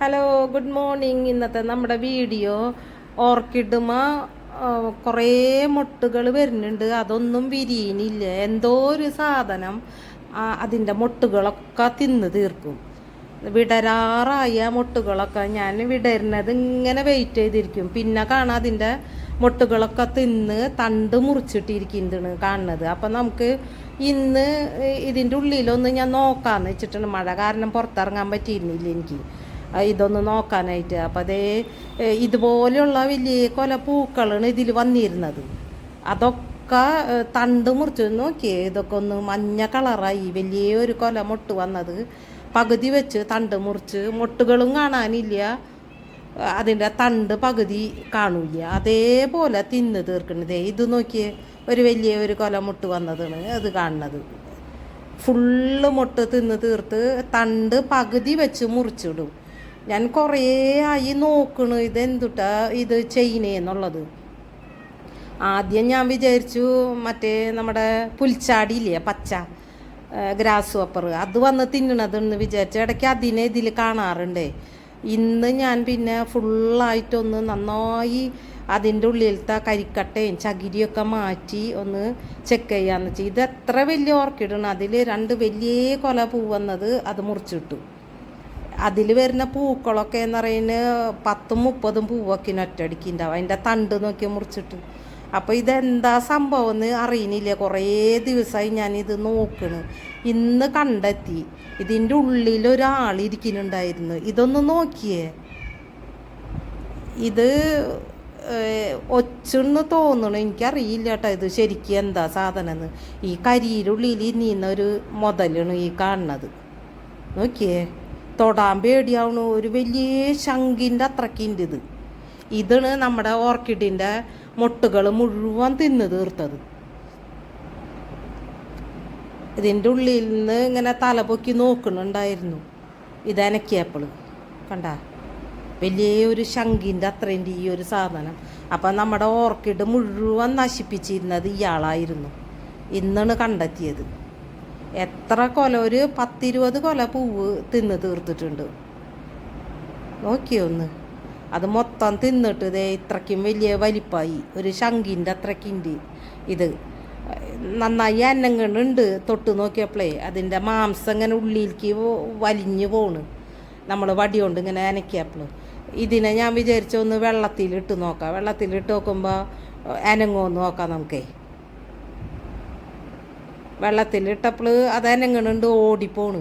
Hello good morning ഇന്നത്തെ നമ്മുടെ video ഓർക്കിഡുമ കുറേ മുട്ടുകൾ വരുന്നുണ്ട്. അതൊന്നും വിരിയിനില്ല എന്തോ ഒരു സാധനം അതിന്റെ മുട്ടുകളൊക്കെ തിന്ന് തീർക്കും. വിടരാറായ മുട്ടുകളൊക്കെ ഞാൻ വിടരുന്നത് ഇങ്ങനെ വെയിറ്റ് ചെയ്തിരിക്കും. പിന്നെ കാണാം അതിന്റെ മുട്ടുകളൊക്കെ തിന്ന് തണ്ട് മുറിച്ചിട്ടിരിക്കുന്നതാണ് കാണുന്നത്. അപ്പം നമുക്ക് ഇന്ന് ഇതിന്റെ ഉള്ളിലൊന്ന് ഞാൻ നോക്കാമെന്ന് വെച്ചിട്ടുണ്ട് മഴ കാരണം പുറത്തിറങ്ങാൻ പറ്റിയിരുന്നില്ല എനിക്ക്. ഇതൊന്ന് നോക്കാനായിട്ട്. അപ്പം അതേ ഇതുപോലെയുള്ള വലിയ കൊല പൂക്കളാണ് ഇതിൽ വന്നിരുന്നത്. അതൊക്കെ തണ്ട് മുറിച്ച് നോക്കിയേ ഇതൊക്കെ ഒന്ന് മഞ്ഞ കളറായി വലിയൊരു കൊല മുട്ട് വന്നത്. പകുതി വെച്ച് തണ്ട് മുറിച്ച് മുട്ടുകളും കാണാനില്ല. അതിന്റെ തണ്ട് പകുതി കാണൂല അതേപോലെ തിന്ന് തീർക്കണത് ഇത് നോക്കിയേ ഒരു വലിയ ഒരു കൊല മുട്ട് വന്നതാണ് അത് കാണുന്നത്. ഫുള്ള് മുട്ട് തിന്ന് തീർത്ത് തണ്ട് പകുതി വെച്ച് മുറിച്ചിടും. ഞാൻ കുറേ ആയി നോക്കണു ഇതെന്തുട്ടാ ഇത് ചെയ്യണേന്നുള്ളത് ആദ്യം ഞാൻ വിചാരിച്ചു മറ്റേ നമ്മുടെ പുൽച്ചാടിയില്ലേ പച്ച ഗ്രാസ് പേപ്പർ അത് വന്ന് തിന്നണതെന്ന് വിചാരിച്ചു. ഇടയ്ക്ക് അതിനെ ഇതിൽ കാണാറുണ്ടേ. ഇന്ന് ഞാൻ പിന്നെ ഫുള്ളായിട്ടൊന്ന് നന്നായി അതിന്റെ ഉള്ളിലത്തെ കരിക്കട്ടയും ചകിരിയൊക്കെ മാറ്റി ഒന്ന് ചെക്ക് ചെയ്യാന്ന് വെച്ചാൽ ഇത് എത്ര വലിയ ഓർക്കിഡാണ് അതിൽ രണ്ട് വലിയ കൊല പൂവന്നത് അത് മുറിച്ചിട്ടു. അതിൽ വരുന്ന പൂക്കളൊക്കെ എന്ന് പറയുന്നത് പത്തും മുപ്പതും പൂവൊക്കെ ഒറ്റയടിക്ക് ഉണ്ടാവും അതിന്റെ തണ്ട് നോക്കി മുറിച്ചിട്ട്. അപ്പോൾ ഇതെന്താ സംഭവം എന്ന് അറിയണില്ല. കുറേ ദിവസമായി ഞാനിത് നോക്കണ്. ഇന്ന് കണ്ടെത്തി. ഇതിന്റെ ഉള്ളിൽ ഒരാളിരിക്കുന്നുണ്ടായിരുന്നു ഇതൊന്ന് നോക്കിയേ. ഇത് ഒച്ചെന്ന് തോന്നണു. എനിക്കറിയില്ല കേട്ടോ ഇത് ശരിക്കും എന്താ സാധനം എന്ന്. ഈ കരിയിലുള്ളിൽ ഇനിയുന്നൊരു മുതലാണ് ഈ കാണുന്നത്. നോക്കിയേ. തൊടാൻ പേടിയാവണു. ഒരു വലിയ ശങ്കിന്റെ അത്രക്കിന്റെ ഇത്. ഇതാണ് നമ്മുടെ ഓർക്കിഡിന്റെ മുട്ടുകൾ മുഴുവൻ തിന്ന് തീർത്തത്. ഇതിന്റെ ഉള്ളിൽ നിന്ന് ഇങ്ങനെ തല പൊക്കി നോക്കണുണ്ടായിരുന്നു ഇതനക്കിയപ്പോൾ കണ്ട? വലിയ ഒരു ശങ്കിന്റെ അത്രേന്റെ ഈ ഒരു സാധനം. അപ്പം നമ്മുടെ ഓർക്കിഡ് മുഴുവൻ നശിപ്പിച്ചിരുന്നത് ഇയാളായിരുന്നു. ഇന്നാണ് കണ്ടെത്തിയത്. എത്ര കൊല? ഒരു പത്തിരുപത് കൊല പൂവ് തിന്ന് തീർത്തിട്ടുണ്ട്. നോക്കിയോ ഒന്ന്. അത് മൊത്തം തിന്നിട്ട് ഇതേ ഇത്രയ്ക്കും വലിയ വലിപ്പായി. ഒരു ശങ്കിന്റെ അത്രയ്ക്കുണ്ട് ഇത്. നന്നായി അന്നങ്ങളുണ്ട് തൊട്ട് നോക്കിയപ്പോഴേ അതിന്റെ മാംസം ഇങ്ങനെ ഉള്ളിലേക്ക് വലിഞ്ഞു പോണ്. നമ്മൾ വടിയോണ്ട് ഇങ്ങനെ അനക്കിയപ്പോൾ ഇതിനെ ഞാൻ വിചാരിച്ചു ഒന്ന് വെള്ളത്തിലിട്ട് നോക്കാം. വെള്ളത്തിലിട്ട് നോക്കുമ്പോൾ അനങ്ങോ നോക്കാം നമുക്കേ. വെള്ളത്തിലിട്ടപ്പോൾ ഉണ്ട് ഓടിപ്പോണ്.